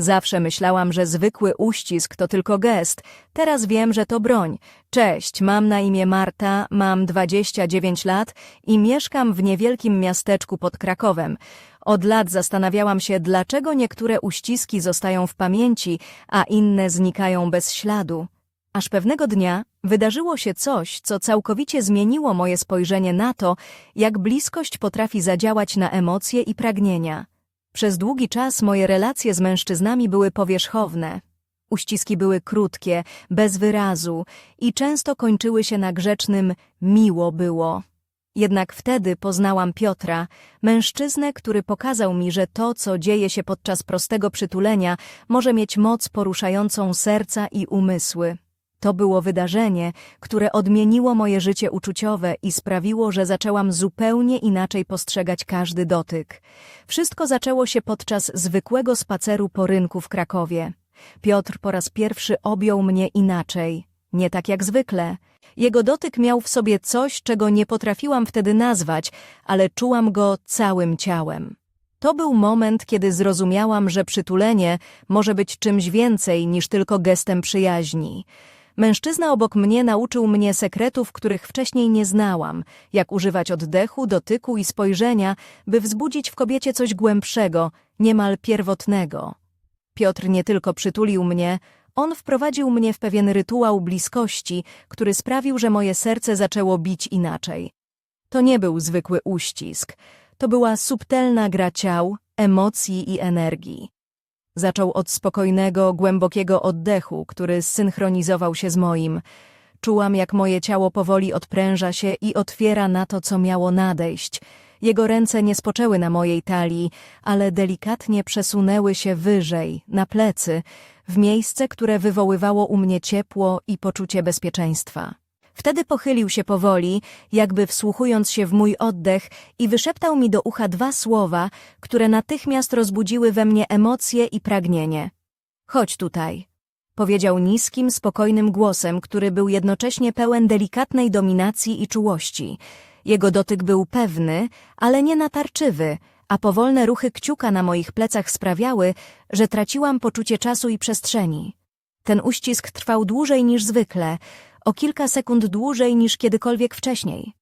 Zawsze myślałam, że zwykły uścisk to tylko gest. Teraz wiem, że to broń. Cześć, mam na imię Marta, mam 29 lat i mieszkam w niewielkim miasteczku pod Krakowem. Od lat zastanawiałam się, dlaczego niektóre uściski zostają w pamięci, a inne znikają bez śladu. Aż pewnego dnia wydarzyło się coś, co całkowicie zmieniło moje spojrzenie na to, jak bliskość potrafi zadziałać na emocje i pragnienia. Przez długi czas moje relacje z mężczyznami były powierzchowne. Uściski były krótkie, bez wyrazu i często kończyły się na grzecznym miło było. Jednak wtedy poznałam Piotra, mężczyznę, który pokazał mi, że to, co dzieje się podczas prostego przytulenia, może mieć moc poruszającą serca i umysły. To było wydarzenie, które odmieniło moje życie uczuciowe i sprawiło, że zaczęłam zupełnie inaczej postrzegać każdy dotyk. Wszystko zaczęło się podczas zwykłego spaceru po rynku w Krakowie. Piotr po raz pierwszy objął mnie inaczej, nie tak jak zwykle. Jego dotyk miał w sobie coś, czego nie potrafiłam wtedy nazwać, ale czułam go całym ciałem. To był moment, kiedy zrozumiałam, że przytulenie może być czymś więcej niż tylko gestem przyjaźni. Mężczyzna obok mnie nauczył mnie sekretów, których wcześniej nie znałam, jak używać oddechu, dotyku i spojrzenia, by wzbudzić w kobiecie coś głębszego, niemal pierwotnego. Piotr nie tylko przytulił mnie, on wprowadził mnie w pewien rytuał bliskości, który sprawił, że moje serce zaczęło bić inaczej. To nie był zwykły uścisk, to była subtelna gra ciał, emocji i energii. Zaczął od spokojnego, głębokiego oddechu, który synchronizował się z moim. Czułam, jak moje ciało powoli odpręża się i otwiera na to, co miało nadejść. Jego ręce nie spoczęły na mojej talii, ale delikatnie przesunęły się wyżej, na plecy, w miejsce, które wywoływało u mnie ciepło i poczucie bezpieczeństwa. Wtedy pochylił się powoli, jakby wsłuchując się w mój oddech i wyszeptał mi do ucha dwa słowa, które natychmiast rozbudziły we mnie emocje i pragnienie. Chodź tutaj. Powiedział niskim, spokojnym głosem, który był jednocześnie pełen delikatnej dominacji i czułości. Jego dotyk był pewny, ale nie natarczywy, a powolne ruchy kciuka na moich plecach sprawiały, że traciłam poczucie czasu i przestrzeni. Ten uścisk trwał dłużej niż zwykle, o kilka sekund dłużej niż kiedykolwiek wcześniej.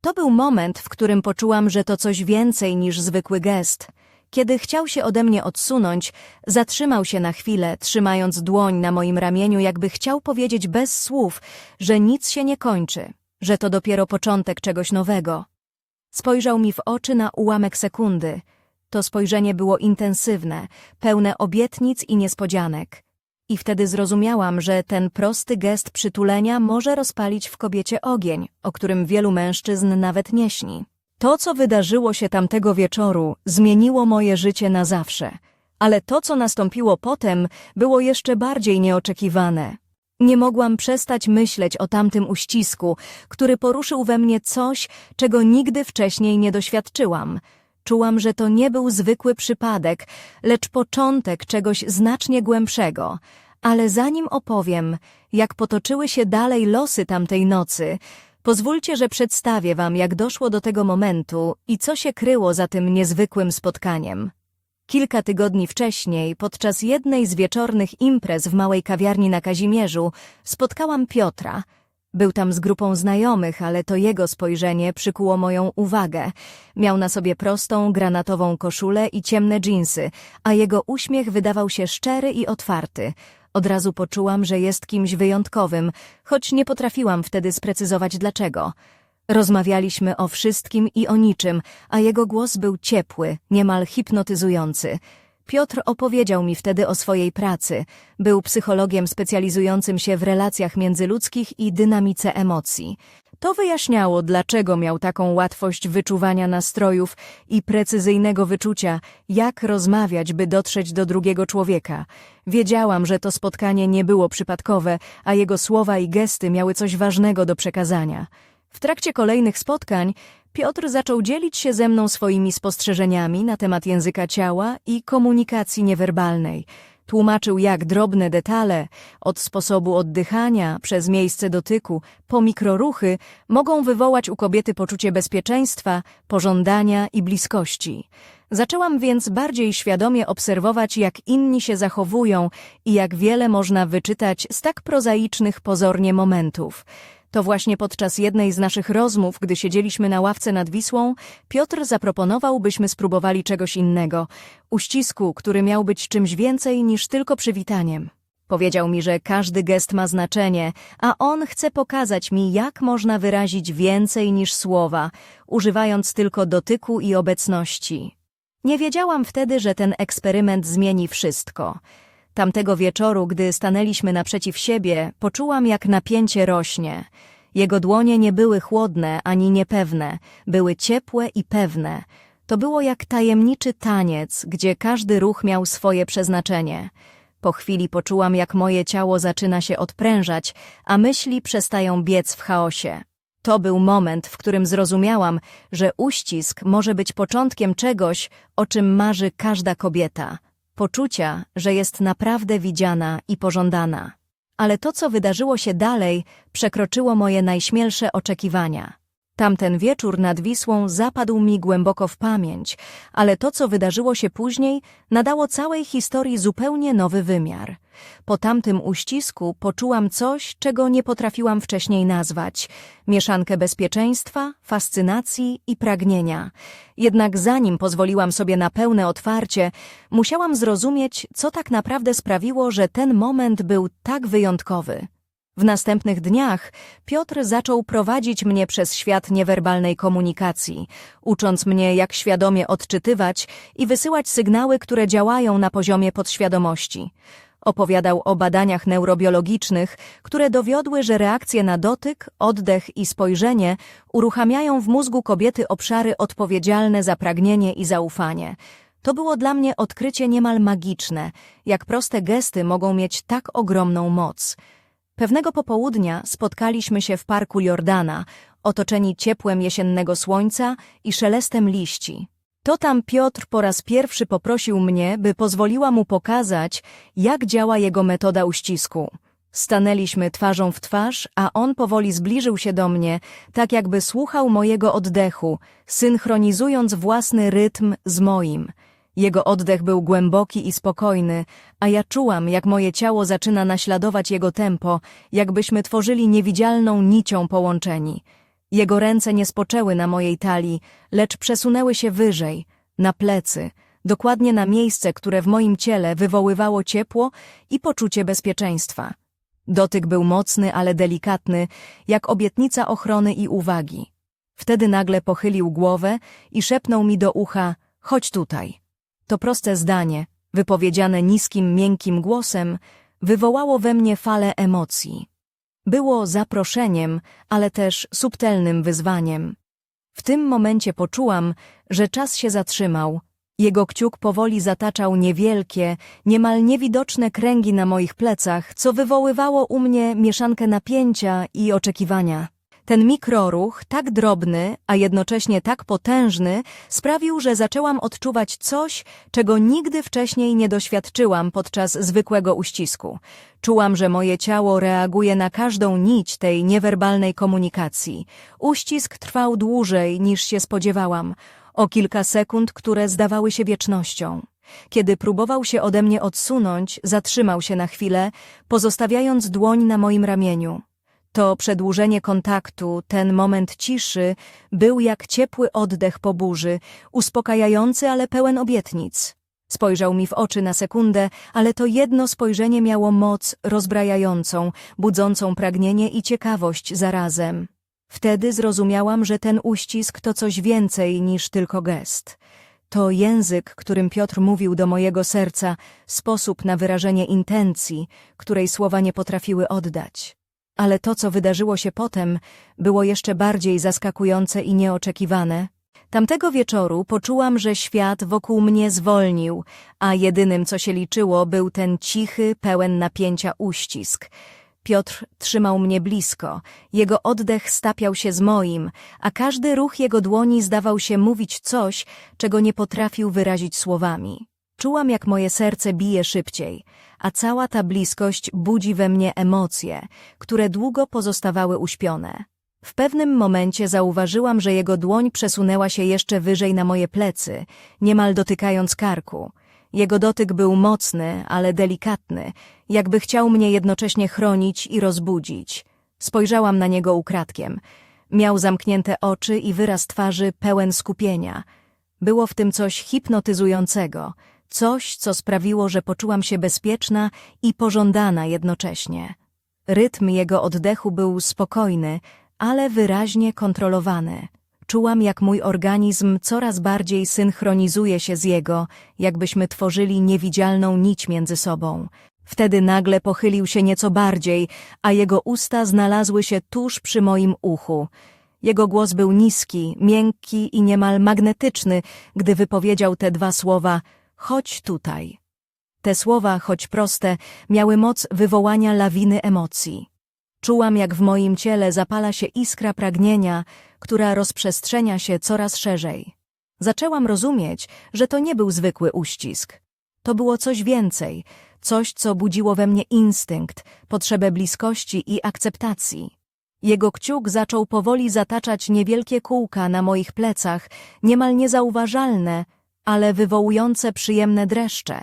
To był moment, w którym poczułam, że to coś więcej niż zwykły gest. Kiedy chciał się ode mnie odsunąć, zatrzymał się na chwilę, trzymając dłoń na moim ramieniu, jakby chciał powiedzieć bez słów, że nic się nie kończy, że to dopiero początek czegoś nowego. Spojrzał mi w oczy na ułamek sekundy. To spojrzenie było intensywne, pełne obietnic i niespodzianek. I wtedy zrozumiałam, że ten prosty gest przytulenia może rozpalić w kobiecie ogień, o którym wielu mężczyzn nawet nie śni. To, co wydarzyło się tamtego wieczoru, zmieniło moje życie na zawsze. Ale to, co nastąpiło potem, było jeszcze bardziej nieoczekiwane. Nie mogłam przestać myśleć o tamtym uścisku, który poruszył we mnie coś, czego nigdy wcześniej nie doświadczyłam. Czułam, że to nie był zwykły przypadek, lecz początek czegoś znacznie głębszego. Ale zanim opowiem, jak potoczyły się dalej losy tamtej nocy, pozwólcie, że przedstawię wam, jak doszło do tego momentu i co się kryło za tym niezwykłym spotkaniem. Kilka tygodni wcześniej, podczas jednej z wieczornych imprez w małej kawiarni na Kazimierzu, spotkałam Piotra. Był tam z grupą znajomych, ale to jego spojrzenie przykuło moją uwagę. Miał na sobie prostą, granatową koszulę i ciemne dżinsy, a jego uśmiech wydawał się szczery i otwarty. Od razu poczułam, że jest kimś wyjątkowym, choć nie potrafiłam wtedy sprecyzować dlaczego. Rozmawialiśmy o wszystkim i o niczym, a jego głos był ciepły, niemal hipnotyzujący. Piotr opowiedział mi wtedy o swojej pracy. Był psychologiem specjalizującym się w relacjach międzyludzkich i dynamice emocji. To wyjaśniało, dlaczego miał taką łatwość wyczuwania nastrojów i precyzyjnego wyczucia, jak rozmawiać, by dotrzeć do drugiego człowieka. Wiedziałam, że to spotkanie nie było przypadkowe, a jego słowa i gesty miały coś ważnego do przekazania. W trakcie kolejnych spotkań Piotr zaczął dzielić się ze mną swoimi spostrzeżeniami na temat języka ciała i komunikacji niewerbalnej. Tłumaczył, jak drobne detale, od sposobu oddychania, przez miejsce dotyku, po mikroruchy, mogą wywołać u kobiety poczucie bezpieczeństwa, pożądania i bliskości. Zaczęłam więc bardziej świadomie obserwować, jak inni się zachowują i jak wiele można wyczytać z tak prozaicznych pozornie momentów. To właśnie podczas jednej z naszych rozmów, gdy siedzieliśmy na ławce nad Wisłą, Piotr zaproponował, byśmy spróbowali czegoś innego. Uścisku, który miał być czymś więcej niż tylko przywitaniem. Powiedział mi, że każdy gest ma znaczenie, a on chce pokazać mi, jak można wyrazić więcej niż słowa, używając tylko dotyku i obecności. Nie wiedziałam wtedy, że ten eksperyment zmieni wszystko. Tamtego wieczoru, gdy stanęliśmy naprzeciw siebie, poczułam, jak napięcie rośnie. Jego dłonie nie były chłodne ani niepewne, były ciepłe i pewne. To było jak tajemniczy taniec, gdzie każdy ruch miał swoje przeznaczenie. Po chwili poczułam, jak moje ciało zaczyna się odprężać, a myśli przestają biec w chaosie. To był moment, w którym zrozumiałam, że uścisk może być początkiem czegoś, o czym marzy każda kobieta. Poczucia, że jest naprawdę widziana i pożądana. Ale to, co wydarzyło się dalej, przekroczyło moje najśmielsze oczekiwania. Tamten wieczór nad Wisłą zapadł mi głęboko w pamięć, ale to, co wydarzyło się później, nadało całej historii zupełnie nowy wymiar. Po tamtym uścisku poczułam coś, czego nie potrafiłam wcześniej nazwać. Mieszankę bezpieczeństwa, fascynacji i pragnienia. Jednak zanim pozwoliłam sobie na pełne otwarcie, musiałam zrozumieć, co tak naprawdę sprawiło, że ten moment był tak wyjątkowy. W następnych dniach Piotr zaczął prowadzić mnie przez świat niewerbalnej komunikacji, ucząc mnie, jak świadomie odczytywać i wysyłać sygnały, które działają na poziomie podświadomości. Opowiadał o badaniach neurobiologicznych, które dowiodły, że reakcje na dotyk, oddech i spojrzenie uruchamiają w mózgu kobiety obszary odpowiedzialne za pragnienie i zaufanie. To było dla mnie odkrycie niemal magiczne, jak proste gesty mogą mieć tak ogromną moc. Pewnego popołudnia spotkaliśmy się w parku Jordana, otoczeni ciepłem jesiennego słońca i szelestem liści. To tam Piotr po raz pierwszy poprosił mnie, by pozwoliła mu pokazać, jak działa jego metoda uścisku. Stanęliśmy twarzą w twarz, a on powoli zbliżył się do mnie, tak jakby słuchał mojego oddechu, synchronizując własny rytm z moim. Jego oddech był głęboki i spokojny, a ja czułam, jak moje ciało zaczyna naśladować jego tempo, jakbyśmy tworzyli niewidzialną nicią połączeni. Jego ręce nie spoczęły na mojej talii, lecz przesunęły się wyżej, na plecy, dokładnie na miejsce, które w moim ciele wywoływało ciepło i poczucie bezpieczeństwa. Dotyk był mocny, ale delikatny, jak obietnica ochrony i uwagi. Wtedy nagle pochylił głowę i szepnął mi do ucha, chodź tutaj. To proste zdanie, wypowiedziane niskim, miękkim głosem, wywołało we mnie falę emocji. Było zaproszeniem, ale też subtelnym wyzwaniem. W tym momencie poczułam, że czas się zatrzymał. Jego kciuk powoli zataczał niewielkie, niemal niewidoczne kręgi na moich plecach, co wywoływało u mnie mieszankę napięcia i oczekiwania. Ten mikroruch, tak drobny, a jednocześnie tak potężny, sprawił, że zaczęłam odczuwać coś, czego nigdy wcześniej nie doświadczyłam podczas zwykłego uścisku. Czułam, że moje ciało reaguje na każdą nić tej niewerbalnej komunikacji. Uścisk trwał dłużej niż się spodziewałam, o kilka sekund, które zdawały się wiecznością. Kiedy próbował się ode mnie odsunąć, zatrzymał się na chwilę, pozostawiając dłoń na moim ramieniu. To przedłużenie kontaktu, ten moment ciszy, był jak ciepły oddech po burzy, uspokajający, ale pełen obietnic. Spojrzał mi w oczy na sekundę, ale to jedno spojrzenie miało moc rozbrajającą, budzącą pragnienie i ciekawość zarazem. Wtedy zrozumiałam, że ten uścisk to coś więcej niż tylko gest. To język, którym Piotr mówił do mojego serca, sposób na wyrażenie intencji, której słowa nie potrafiły oddać. Ale to, co wydarzyło się potem, było jeszcze bardziej zaskakujące i nieoczekiwane. Tamtego wieczoru poczułam, że świat wokół mnie zwolnił, a jedynym, co się liczyło, był ten cichy, pełen napięcia uścisk. Piotr trzymał mnie blisko, jego oddech stapiał się z moim, a każdy ruch jego dłoni zdawał się mówić coś, czego nie potrafił wyrazić słowami. Czułam, jak moje serce bije szybciej, a cała ta bliskość budzi we mnie emocje, które długo pozostawały uśpione. W pewnym momencie zauważyłam, że jego dłoń przesunęła się jeszcze wyżej na moje plecy, niemal dotykając karku. Jego dotyk był mocny, ale delikatny, jakby chciał mnie jednocześnie chronić i rozbudzić. Spojrzałam na niego ukradkiem. Miał zamknięte oczy i wyraz twarzy pełen skupienia. Było w tym coś hipnotyzującego, coś, co sprawiło, że poczułam się bezpieczna i pożądana jednocześnie. Rytm jego oddechu był spokojny, ale wyraźnie kontrolowany. Czułam, jak mój organizm coraz bardziej synchronizuje się z jego, jakbyśmy tworzyli niewidzialną nić między sobą. Wtedy nagle pochylił się nieco bardziej, a jego usta znalazły się tuż przy moim uchu. Jego głos był niski, miękki i niemal magnetyczny, gdy wypowiedział te dwa słowa – chodź tutaj. Te słowa, choć proste, miały moc wywołania lawiny emocji. Czułam, jak w moim ciele zapala się iskra pragnienia, która rozprzestrzenia się coraz szerzej. Zaczęłam rozumieć, że to nie był zwykły uścisk. To było coś więcej, coś, co budziło we mnie instynkt, potrzebę bliskości i akceptacji. Jego kciuk zaczął powoli zataczać niewielkie kółka na moich plecach, niemal niezauważalne, ale wywołujące przyjemne dreszcze.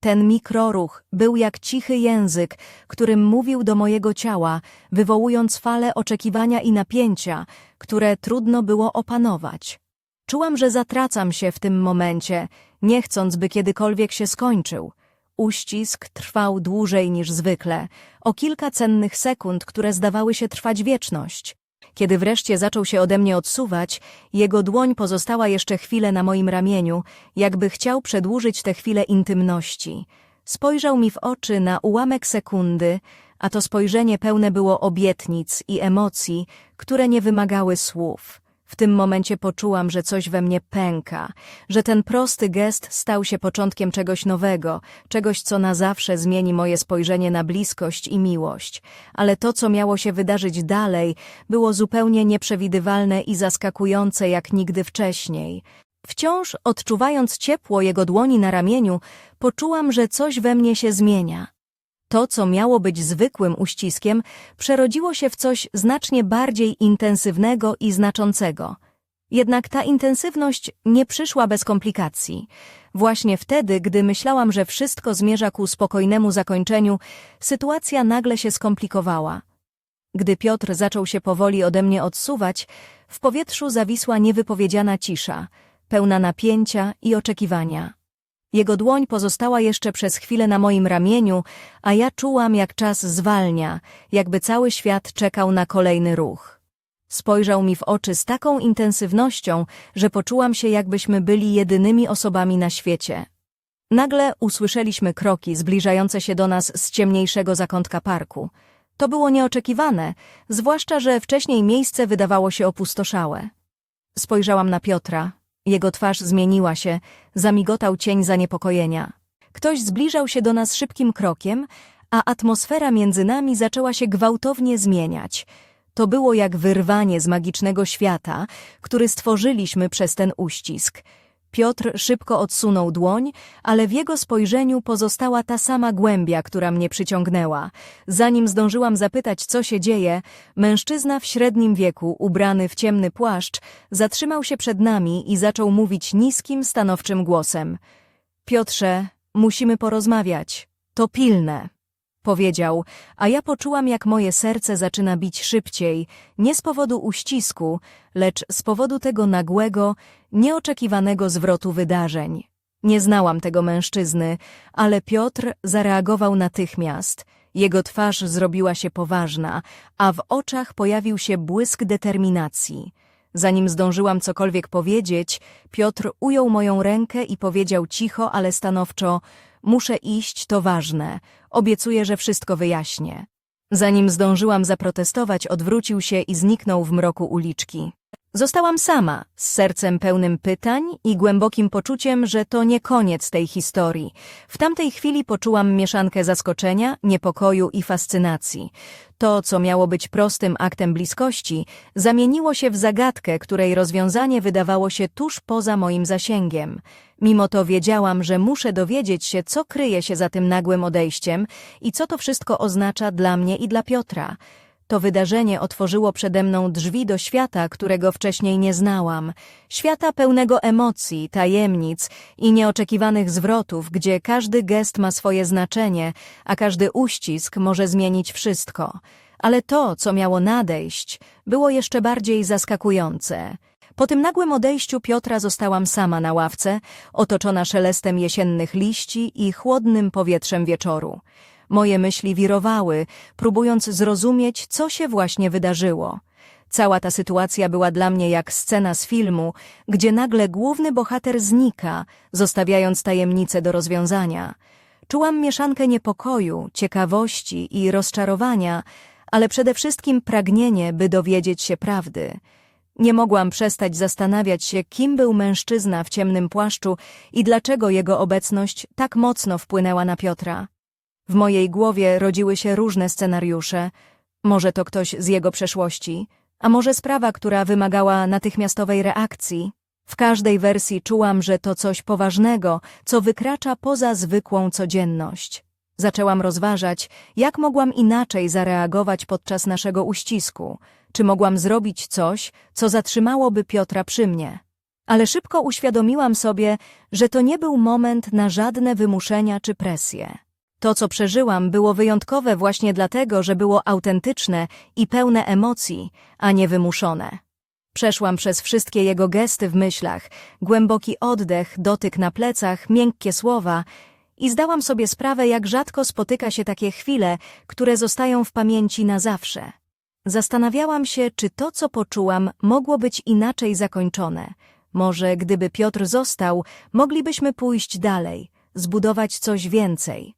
Ten mikroruch był jak cichy język, którym mówił do mojego ciała, wywołując fale oczekiwania i napięcia, które trudno było opanować. Czułam, że zatracam się w tym momencie, nie chcąc, by kiedykolwiek się skończył. Uścisk trwał dłużej niż zwykle, o kilka cennych sekund, które zdawały się trwać wieczność. Kiedy wreszcie zaczął się ode mnie odsuwać, jego dłoń pozostała jeszcze chwilę na moim ramieniu, jakby chciał przedłużyć tę chwilę intymności. Spojrzał mi w oczy na ułamek sekundy, a to spojrzenie pełne było obietnic i emocji, które nie wymagały słów. W tym momencie poczułam, że coś we mnie pęka, że ten prosty gest stał się początkiem czegoś nowego, czegoś, co na zawsze zmieni moje spojrzenie na bliskość i miłość. Ale to, co miało się wydarzyć dalej, było zupełnie nieprzewidywalne i zaskakujące jak nigdy wcześniej. Wciąż odczuwając ciepło jego dłoni na ramieniu, poczułam, że coś we mnie się zmienia. To, co miało być zwykłym uściskiem, przerodziło się w coś znacznie bardziej intensywnego i znaczącego. Jednak ta intensywność nie przyszła bez komplikacji. Właśnie wtedy, gdy myślałam, że wszystko zmierza ku spokojnemu zakończeniu, sytuacja nagle się skomplikowała. Gdy Piotr zaczął się powoli ode mnie odsuwać, w powietrzu zawisła niewypowiedziana cisza, pełna napięcia i oczekiwania. Jego dłoń pozostała jeszcze przez chwilę na moim ramieniu, a ja czułam, jak czas zwalnia, jakby cały świat czekał na kolejny ruch. Spojrzał mi w oczy z taką intensywnością, że poczułam się, jakbyśmy byli jedynymi osobami na świecie. Nagle usłyszeliśmy kroki zbliżające się do nas z ciemniejszego zakątka parku. To było nieoczekiwane, zwłaszcza, że wcześniej miejsce wydawało się opustoszałe. Spojrzałam na Piotra, jego twarz zmieniła się, zamigotał cień zaniepokojenia. Ktoś zbliżał się do nas szybkim krokiem, a atmosfera między nami zaczęła się gwałtownie zmieniać. To było jak wyrwanie z magicznego świata, który stworzyliśmy przez ten uścisk. Piotr szybko odsunął dłoń, ale w jego spojrzeniu pozostała ta sama głębia, która mnie przyciągnęła. Zanim zdążyłam zapytać, co się dzieje, mężczyzna w średnim wieku, ubrany w ciemny płaszcz, zatrzymał się przed nami i zaczął mówić niskim, stanowczym głosem. Piotrze, musimy porozmawiać. To pilne powiedział, a ja poczułam, jak moje serce zaczyna bić szybciej, nie z powodu uścisku, lecz z powodu tego nagłego, nieoczekiwanego zwrotu wydarzeń. Nie znałam tego mężczyzny, ale Piotr zareagował natychmiast. Jego twarz zrobiła się poważna, a w oczach pojawił się błysk determinacji. Zanim zdążyłam cokolwiek powiedzieć, Piotr ujął moją rękę i powiedział cicho, ale stanowczo Muszę iść, to ważne. Obiecuję, że wszystko wyjaśnię. Zanim zdążyłam zaprotestować, odwrócił się i zniknął w mroku uliczki. Zostałam sama, z sercem pełnym pytań i głębokim poczuciem, że to nie koniec tej historii. W tamtej chwili poczułam mieszankę zaskoczenia, niepokoju i fascynacji. To, co miało być prostym aktem bliskości, zamieniło się w zagadkę, której rozwiązanie wydawało się tuż poza moim zasięgiem. Mimo to wiedziałam, że muszę dowiedzieć się, co kryje się za tym nagłym odejściem i co to wszystko oznacza dla mnie i dla Piotra. To wydarzenie otworzyło przede mną drzwi do świata, którego wcześniej nie znałam. Świata pełnego emocji, tajemnic i nieoczekiwanych zwrotów, gdzie każdy gest ma swoje znaczenie, a każdy uścisk może zmienić wszystko. Ale to, co miało nadejść, było jeszcze bardziej zaskakujące. Po tym nagłym odejściu Piotra zostałam sama na ławce, otoczona szelestem jesiennych liści i chłodnym powietrzem wieczoru. Moje myśli wirowały, próbując zrozumieć, co się właśnie wydarzyło. Cała ta sytuacja była dla mnie jak scena z filmu, gdzie nagle główny bohater znika, zostawiając tajemnicę do rozwiązania. Czułam mieszankę niepokoju, ciekawości i rozczarowania, ale przede wszystkim pragnienie, by dowiedzieć się prawdy. Nie mogłam przestać zastanawiać się, kim był mężczyzna w ciemnym płaszczu i dlaczego jego obecność tak mocno wpłynęła na Piotra. W mojej głowie rodziły się różne scenariusze. Może to ktoś z jego przeszłości, a może sprawa, która wymagała natychmiastowej reakcji. W każdej wersji czułam, że to coś poważnego, co wykracza poza zwykłą codzienność. Zaczęłam rozważać, jak mogłam inaczej zareagować podczas naszego uścisku, czy mogłam zrobić coś, co zatrzymałoby Piotra przy mnie. Ale szybko uświadomiłam sobie, że to nie był moment na żadne wymuszenia czy presje. To, co przeżyłam, było wyjątkowe właśnie dlatego, że było autentyczne i pełne emocji, a nie wymuszone. Przeszłam przez wszystkie jego gesty w myślach, głęboki oddech, dotyk na plecach, miękkie słowa i zdałam sobie sprawę, jak rzadko spotyka się takie chwile, które zostają w pamięci na zawsze. Zastanawiałam się, czy to, co poczułam, mogło być inaczej zakończone. Może gdyby Piotr został, moglibyśmy pójść dalej, zbudować coś więcej.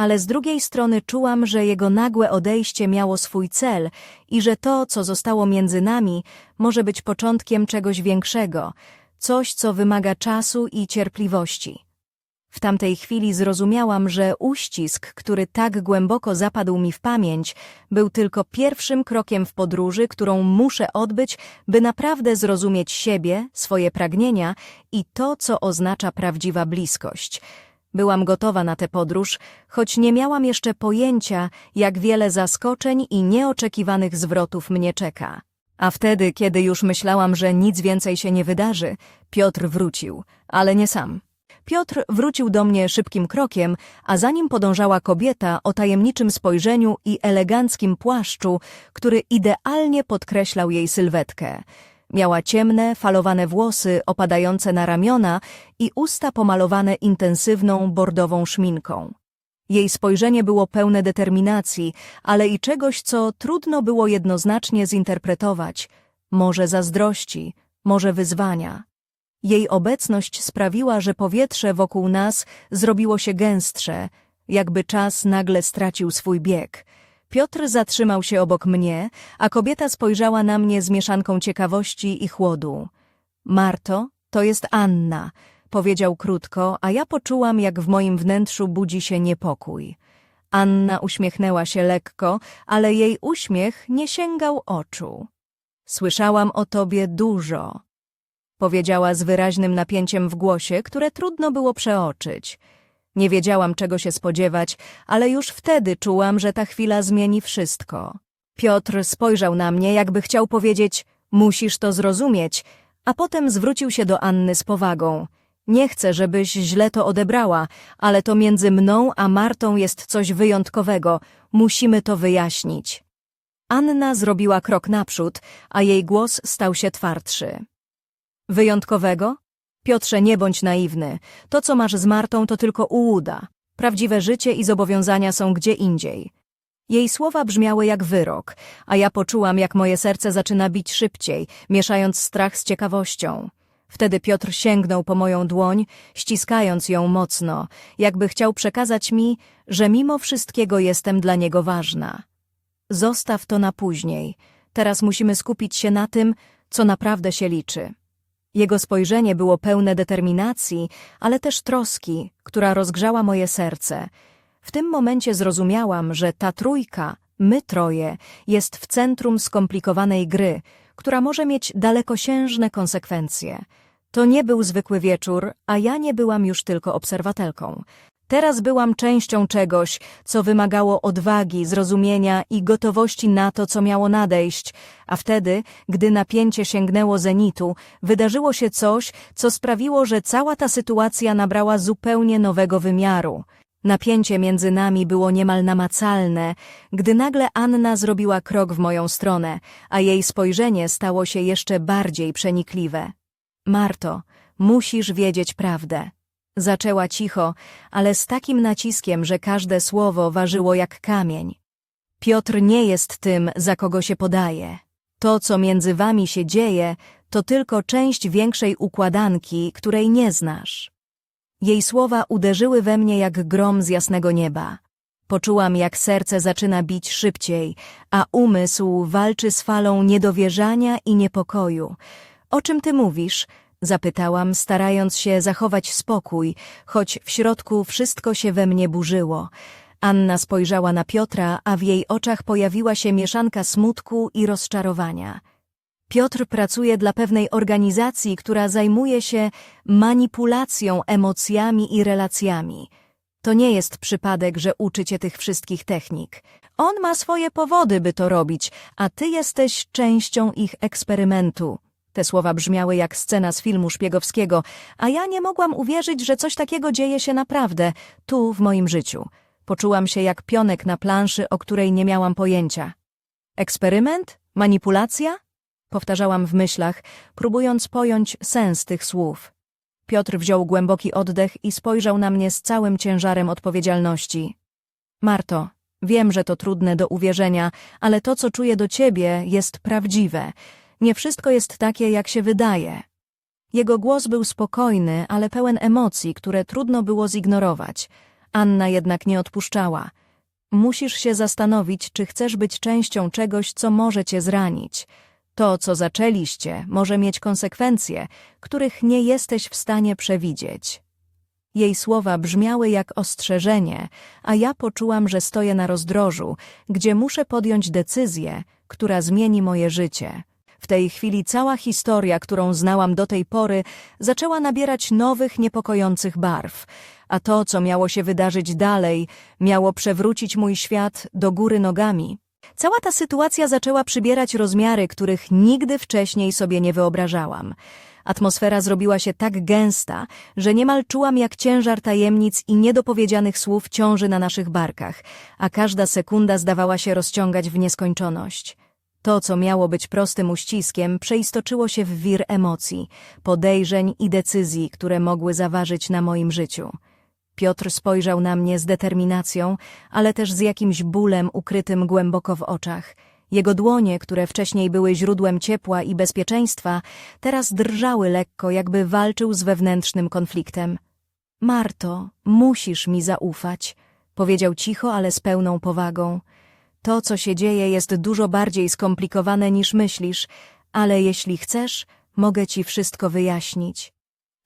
Ale z drugiej strony czułam, że jego nagłe odejście miało swój cel i że to, co zostało między nami, może być początkiem czegoś większego, coś, co wymaga czasu i cierpliwości. W tamtej chwili zrozumiałam, że uścisk, który tak głęboko zapadł mi w pamięć, był tylko pierwszym krokiem w podróży, którą muszę odbyć, by naprawdę zrozumieć siebie, swoje pragnienia i to, co oznacza prawdziwa bliskość. Byłam gotowa na tę podróż, choć nie miałam jeszcze pojęcia, jak wiele zaskoczeń i nieoczekiwanych zwrotów mnie czeka. A wtedy, kiedy już myślałam, że nic więcej się nie wydarzy, Piotr wrócił, ale nie sam. Piotr wrócił do mnie szybkim krokiem, a za nim podążała kobieta o tajemniczym spojrzeniu i eleganckim płaszczu, który idealnie podkreślał jej sylwetkę. Miała ciemne, falowane włosy opadające na ramiona i usta pomalowane intensywną, bordową szminką. Jej spojrzenie było pełne determinacji, ale i czegoś, co trudno było jednoznacznie zinterpretować. Może zazdrości, może wyzwania. Jej obecność sprawiła, że powietrze wokół nas zrobiło się gęstsze, jakby czas nagle stracił swój bieg. Piotr zatrzymał się obok mnie, a kobieta spojrzała na mnie z mieszanką ciekawości i chłodu. Marto, to jest Anna, powiedział krótko, a ja poczułam, jak w moim wnętrzu budzi się niepokój. Anna uśmiechnęła się lekko, ale jej uśmiech nie sięgał oczu. Słyszałam o tobie dużo powiedziała z wyraźnym napięciem w głosie, które trudno było przeoczyć. Nie wiedziałam, czego się spodziewać, ale już wtedy czułam, że ta chwila zmieni wszystko. Piotr spojrzał na mnie, jakby chciał powiedzieć, musisz to zrozumieć, a potem zwrócił się do Anny z powagą. Nie chcę, żebyś źle to odebrała, ale to między mną a Martą jest coś wyjątkowego. Musimy to wyjaśnić. Anna zrobiła krok naprzód, a jej głos stał się twardszy. Wyjątkowego? Piotrze, nie bądź naiwny. To, co masz z Martą, to tylko ułuda. Prawdziwe życie i zobowiązania są gdzie indziej. Jej słowa brzmiały jak wyrok, a ja poczułam, jak moje serce zaczyna bić szybciej, mieszając strach z ciekawością. Wtedy Piotr sięgnął po moją dłoń, ściskając ją mocno, jakby chciał przekazać mi, że mimo wszystkiego jestem dla niego ważna. Zostaw to na później. Teraz musimy skupić się na tym, co naprawdę się liczy. Jego spojrzenie było pełne determinacji, ale też troski, która rozgrzała moje serce. W tym momencie zrozumiałam, że ta trójka, my troje, jest w centrum skomplikowanej gry, która może mieć dalekosiężne konsekwencje. To nie był zwykły wieczór, a ja nie byłam już tylko obserwatelką. Teraz byłam częścią czegoś, co wymagało odwagi, zrozumienia i gotowości na to, co miało nadejść, a wtedy, gdy napięcie sięgnęło zenitu, wydarzyło się coś, co sprawiło, że cała ta sytuacja nabrała zupełnie nowego wymiaru. Napięcie między nami było niemal namacalne, gdy nagle Anna zrobiła krok w moją stronę, a jej spojrzenie stało się jeszcze bardziej przenikliwe. Marto, musisz wiedzieć prawdę. Zaczęła cicho, ale z takim naciskiem, że każde słowo ważyło jak kamień. Piotr nie jest tym, za kogo się podaje. To, co między wami się dzieje, to tylko część większej układanki, której nie znasz. Jej słowa uderzyły we mnie jak grom z jasnego nieba. Poczułam, jak serce zaczyna bić szybciej, a umysł walczy z falą niedowierzania i niepokoju. O czym ty mówisz? Zapytałam, starając się zachować spokój, choć w środku wszystko się we mnie burzyło. Anna spojrzała na Piotra, a w jej oczach pojawiła się mieszanka smutku i rozczarowania. Piotr pracuje dla pewnej organizacji, która zajmuje się manipulacją emocjami i relacjami. To nie jest przypadek, że uczy cię tych wszystkich technik. On ma swoje powody, by to robić, a ty jesteś częścią ich eksperymentu. Te słowa brzmiały jak scena z filmu szpiegowskiego, a ja nie mogłam uwierzyć, że coś takiego dzieje się naprawdę, tu w moim życiu. Poczułam się jak pionek na planszy, o której nie miałam pojęcia. Eksperyment? Manipulacja? Powtarzałam w myślach, próbując pojąć sens tych słów. Piotr wziął głęboki oddech i spojrzał na mnie z całym ciężarem odpowiedzialności. Marto, wiem, że to trudne do uwierzenia, ale to, co czuję do ciebie, jest prawdziwe. Nie wszystko jest takie, jak się wydaje. Jego głos był spokojny, ale pełen emocji, które trudno było zignorować. Anna jednak nie odpuszczała. Musisz się zastanowić, czy chcesz być częścią czegoś, co może cię zranić. To, co zaczęliście, może mieć konsekwencje, których nie jesteś w stanie przewidzieć. Jej słowa brzmiały jak ostrzeżenie, a ja poczułam, że stoję na rozdrożu, gdzie muszę podjąć decyzję, która zmieni moje życie. W tej chwili cała historia, którą znałam do tej pory, zaczęła nabierać nowych, niepokojących barw, a to, co miało się wydarzyć dalej, miało przewrócić mój świat do góry nogami. Cała ta sytuacja zaczęła przybierać rozmiary, których nigdy wcześniej sobie nie wyobrażałam. Atmosfera zrobiła się tak gęsta, że niemal czułam, jak ciężar tajemnic i niedopowiedzianych słów ciąży na naszych barkach, a każda sekunda zdawała się rozciągać w nieskończoność. To, co miało być prostym uściskiem, przeistoczyło się w wir emocji, podejrzeń i decyzji, które mogły zaważyć na moim życiu. Piotr spojrzał na mnie z determinacją, ale też z jakimś bólem ukrytym głęboko w oczach. Jego dłonie, które wcześniej były źródłem ciepła i bezpieczeństwa, teraz drżały lekko, jakby walczył z wewnętrznym konfliktem. Marto, musisz mi zaufać, powiedział cicho, ale z pełną powagą. To, co się dzieje, jest dużo bardziej skomplikowane niż myślisz, ale jeśli chcesz, mogę ci wszystko wyjaśnić.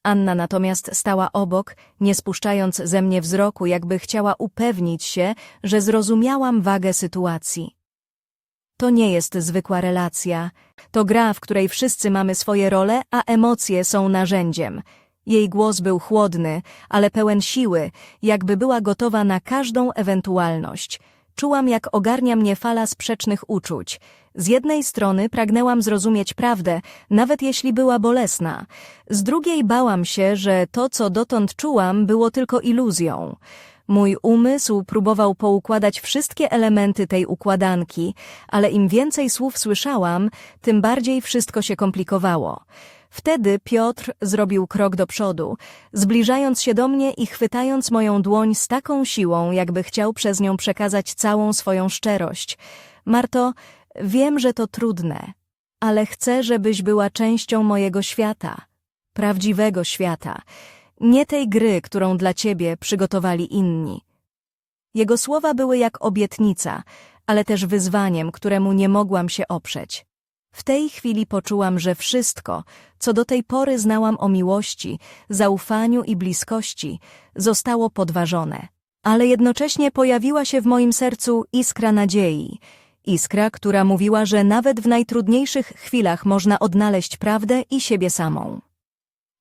Anna natomiast stała obok, nie spuszczając ze mnie wzroku, jakby chciała upewnić się, że zrozumiałam wagę sytuacji. To nie jest zwykła relacja. To gra, w której wszyscy mamy swoje role, a emocje są narzędziem. Jej głos był chłodny, ale pełen siły, jakby była gotowa na każdą ewentualność. Czułam, jak ogarnia mnie fala sprzecznych uczuć. Z jednej strony pragnęłam zrozumieć prawdę, nawet jeśli była bolesna. Z drugiej bałam się, że to, co dotąd czułam, było tylko iluzją. Mój umysł próbował poukładać wszystkie elementy tej układanki, ale im więcej słów słyszałam, tym bardziej wszystko się komplikowało. Wtedy Piotr zrobił krok do przodu, zbliżając się do mnie i chwytając moją dłoń z taką siłą, jakby chciał przez nią przekazać całą swoją szczerość. Marto, wiem, że to trudne, ale chcę, żebyś była częścią mojego świata, prawdziwego świata, nie tej gry, którą dla ciebie przygotowali inni. Jego słowa były jak obietnica, ale też wyzwaniem, któremu nie mogłam się oprzeć. W tej chwili poczułam, że wszystko, co do tej pory znałam o miłości, zaufaniu i bliskości, zostało podważone. Ale jednocześnie pojawiła się w moim sercu iskra nadziei. Iskra, która mówiła, że nawet w najtrudniejszych chwilach można odnaleźć prawdę i siebie samą.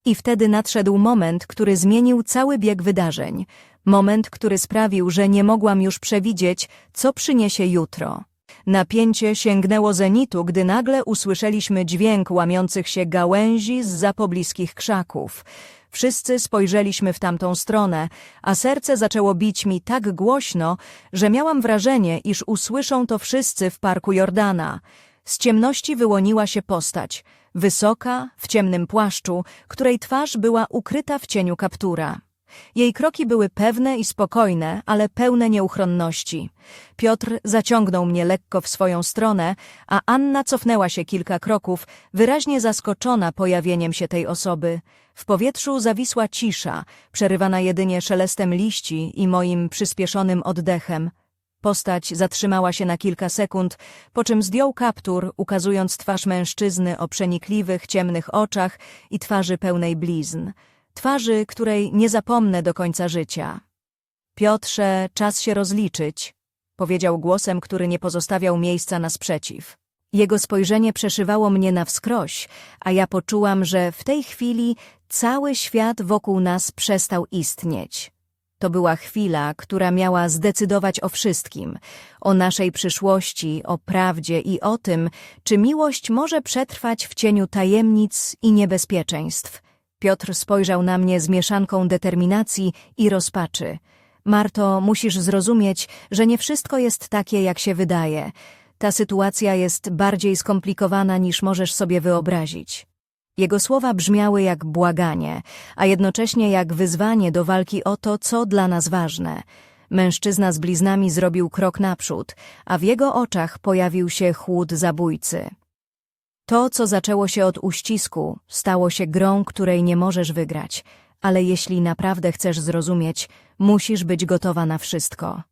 I wtedy nadszedł moment, który zmienił cały bieg wydarzeń. Moment, który sprawił, że nie mogłam już przewidzieć, co przyniesie jutro. Napięcie sięgnęło zenitu, gdy nagle usłyszeliśmy dźwięk łamiących się gałęzi z za pobliskich krzaków. Wszyscy spojrzeliśmy w tamtą stronę, a serce zaczęło bić mi tak głośno, że miałam wrażenie, iż usłyszą to wszyscy w parku Jordana. Z ciemności wyłoniła się postać, wysoka, w ciemnym płaszczu, której twarz była ukryta w cieniu kaptura. Jej kroki były pewne i spokojne, ale pełne nieuchronności. Piotr zaciągnął mnie lekko w swoją stronę, a Anna cofnęła się kilka kroków, wyraźnie zaskoczona pojawieniem się tej osoby. W powietrzu zawisła cisza, przerywana jedynie szelestem liści i moim przyspieszonym oddechem. Postać zatrzymała się na kilka sekund, po czym zdjął kaptur, ukazując twarz mężczyzny o przenikliwych, ciemnych oczach i twarzy pełnej blizn. Twarzy, której nie zapomnę do końca życia. Piotrze, czas się rozliczyć, powiedział głosem, który nie pozostawiał miejsca na sprzeciw. Jego spojrzenie przeszywało mnie na wskroś, a ja poczułam, że w tej chwili cały świat wokół nas przestał istnieć. To była chwila, która miała zdecydować o wszystkim, o naszej przyszłości, o prawdzie i o tym, czy miłość może przetrwać w cieniu tajemnic i niebezpieczeństw. Piotr spojrzał na mnie z mieszanką determinacji i rozpaczy. Marto, musisz zrozumieć, że nie wszystko jest takie, jak się wydaje. Ta sytuacja jest bardziej skomplikowana niż możesz sobie wyobrazić. Jego słowa brzmiały jak błaganie, a jednocześnie jak wyzwanie do walki o to, co dla nas ważne. Mężczyzna z bliznami zrobił krok naprzód, a w jego oczach pojawił się chłód zabójcy. To, co zaczęło się od uścisku, stało się grą, której nie możesz wygrać, ale jeśli naprawdę chcesz zrozumieć, musisz być gotowa na wszystko.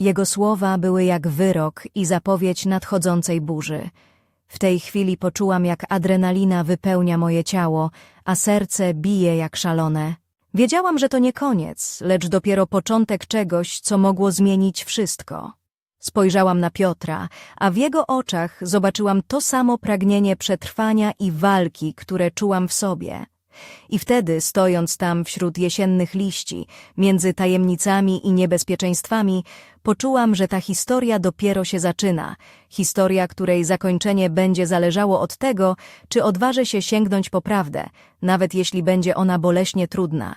Jego słowa były jak wyrok i zapowiedź nadchodzącej burzy. W tej chwili poczułam, jak adrenalina wypełnia moje ciało, a serce bije jak szalone. Wiedziałam, że to nie koniec, lecz dopiero początek czegoś, co mogło zmienić wszystko. Spojrzałam na Piotra, a w jego oczach zobaczyłam to samo pragnienie przetrwania i walki, które czułam w sobie. I wtedy, stojąc tam wśród jesiennych liści, między tajemnicami i niebezpieczeństwami, poczułam, że ta historia dopiero się zaczyna. Historia, której zakończenie będzie zależało od tego, czy odważę się sięgnąć po prawdę, nawet jeśli będzie ona boleśnie trudna.